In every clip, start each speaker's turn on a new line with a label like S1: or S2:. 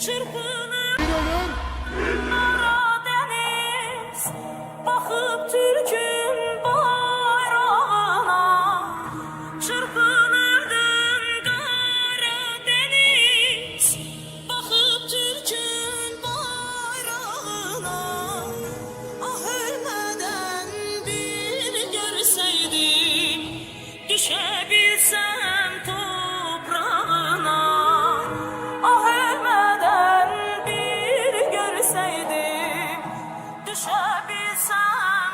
S1: Çırpınır. Kara deniz Bakıp Türk'ün bayrağına. Çırpınırdın kara deniz Bakıp Türk'ün bayrağına. Ah bir görseydim Düşebilsem kavuşabilsem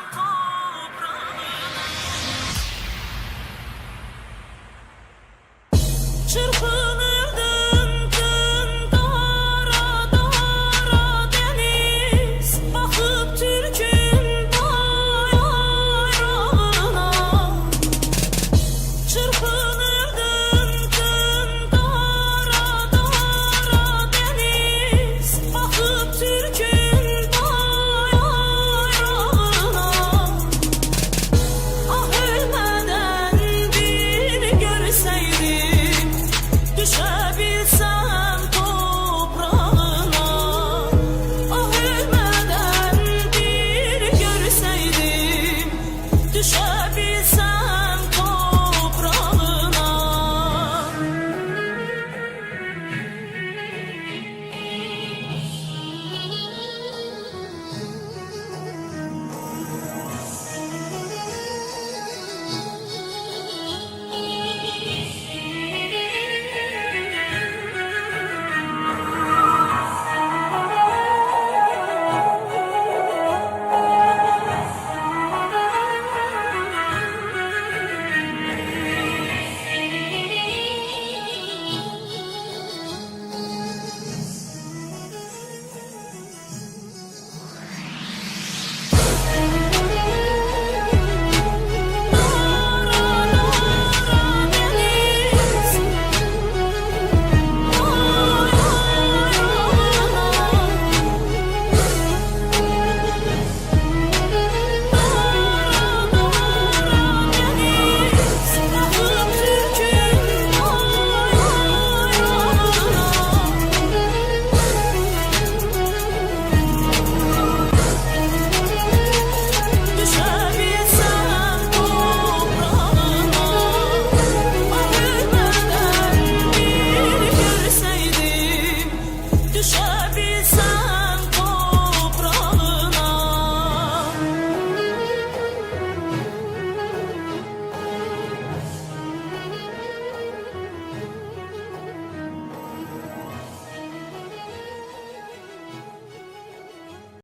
S1: Çırpınır. It's